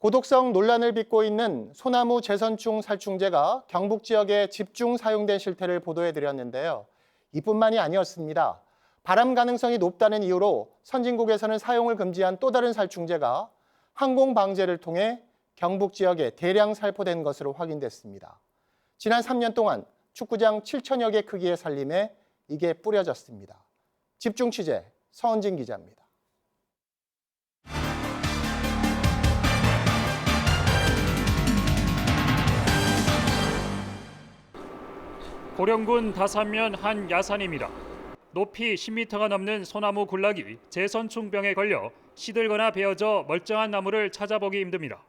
고독성 논란을 빚고 있는 소나무 제선충 살충제가 경북 지역에 집중 사용된 실태를 보도해 드렸는데요. 이뿐만이 아니었습니다. 발암 가능성이 높다는 이유로 선진국에서는 사용을 금지한 또 다른 살충제가 항공 방제를 통해 경북 지역에 대량 살포된 것으로 확인됐습니다. 지난 3년 동안 축구장 7천여 개 크기의 산림에 이게 뿌려졌습니다. 집중 취재 서은진 기자입니다. 고령군 다산면 한 야산입니다. 높이 10m가 넘는 소나무 군락이 제선충병에 걸려 시들거나 베어져 멀쩡한 나무를 찾아보기 힘듭니다.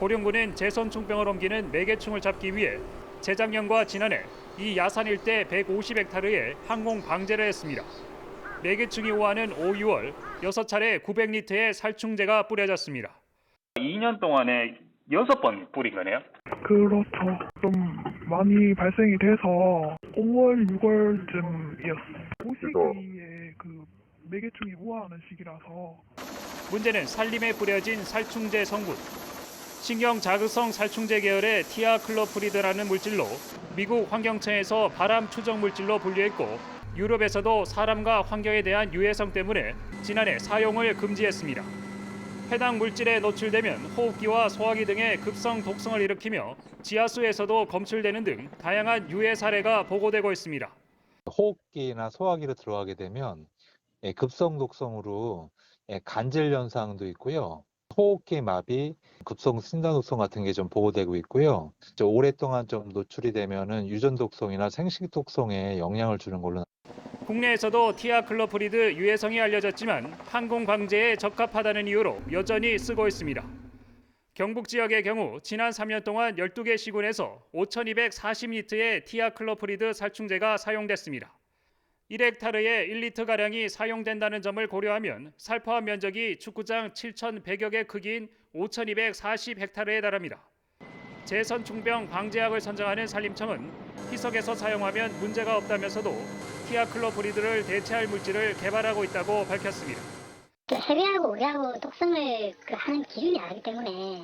고령군은 제선충병을 옮기는 매개충을 잡기 위해 재작년과 지난해 이 야산 일대 150헥타르에 항공 방제를 했습니다. 매개충이 오하는 5, 6월 6차례 900리터의 살충제가 뿌려졌습니다. 2년 동안에 6번 뿌린 거네요. 그렇죠. 좀 많이 발생이 돼서 5월, 6월쯤이었어요. 그 시기에 그 매개충이 우하하는 시기라서 문제는 산림에 뿌려진 살충제 성분. 신경 자극성 살충제 계열의 티아클로프리드라는 물질로 미국 환경청에서 발암 추정 물질로 분류했고 유럽에서도 사람과 환경에 대한 유해성 때문에 지난해 사용을 금지했습니다. 해당 물질에 노출되면 호흡기와 소화기 등의 급성 독성을 일으키며 지하수에서도 검출되는 등 다양한 유해 사례가 보고되고 있습니다. 호흡기나 소화기로 들어가게 되면 예, 급성 독성으로 예, 간질 현상도 있고요. 호흡기 마비, 급성 신장 독성 같은 게 좀 보고되고 있고요. 저 오랫동안 좀 노출이 되면은 유전 독성이나 생식 독성에 영향을 주는 걸로 국내에서도 티아 클로프리드 유해성이 알려졌지만 항공 방제에 적합하다는 이유로 여전히 쓰고 있습니다. 경북 지역의 경우 지난 3년 동안 12개 시군에서 5,240리터의 티아 클로프리드 살충제가 사용됐습니다. 1헥타르에 1리터 가량이 사용된다는 점을 고려하면 살포한 면적이 축구장 7,100여 개 크기인 5,240헥타르에 달합니다. 제선충병 방제약을 선정하는 산림청은 희석에서 사용하면 문제가 없다면서도 티아클로프리드를 대체할 물질을 개발하고 있다고 밝혔습니다. 그 해외하고 우리하고 독성을 그 하는 기준이 다르기 때문에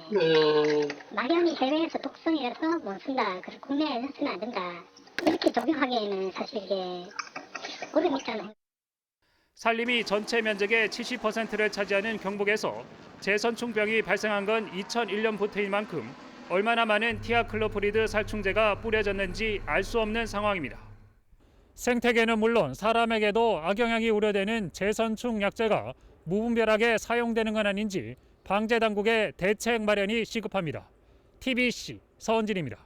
막연히 해외에서 독성이라서 못 쓴다. 그래서 국내에는 쓰면 안 된다. 이렇게 적용하기에는 사실 이게 어려움이 있잖아요. 산림이 전체 면적의 70%를 차지하는 경북에서 제선충병이 발생한 건 2001년부터인 만큼 얼마나 많은 티아클로프리드 살충제가 뿌려졌는지 알 수 없는 상황입니다. 생태계는 물론 사람에게도 악영향이 우려되는 제선충 약제가 무분별하게 사용되는 건 아닌지 방제 당국의 대책 마련이 시급합니다. TBC 서은진입니다.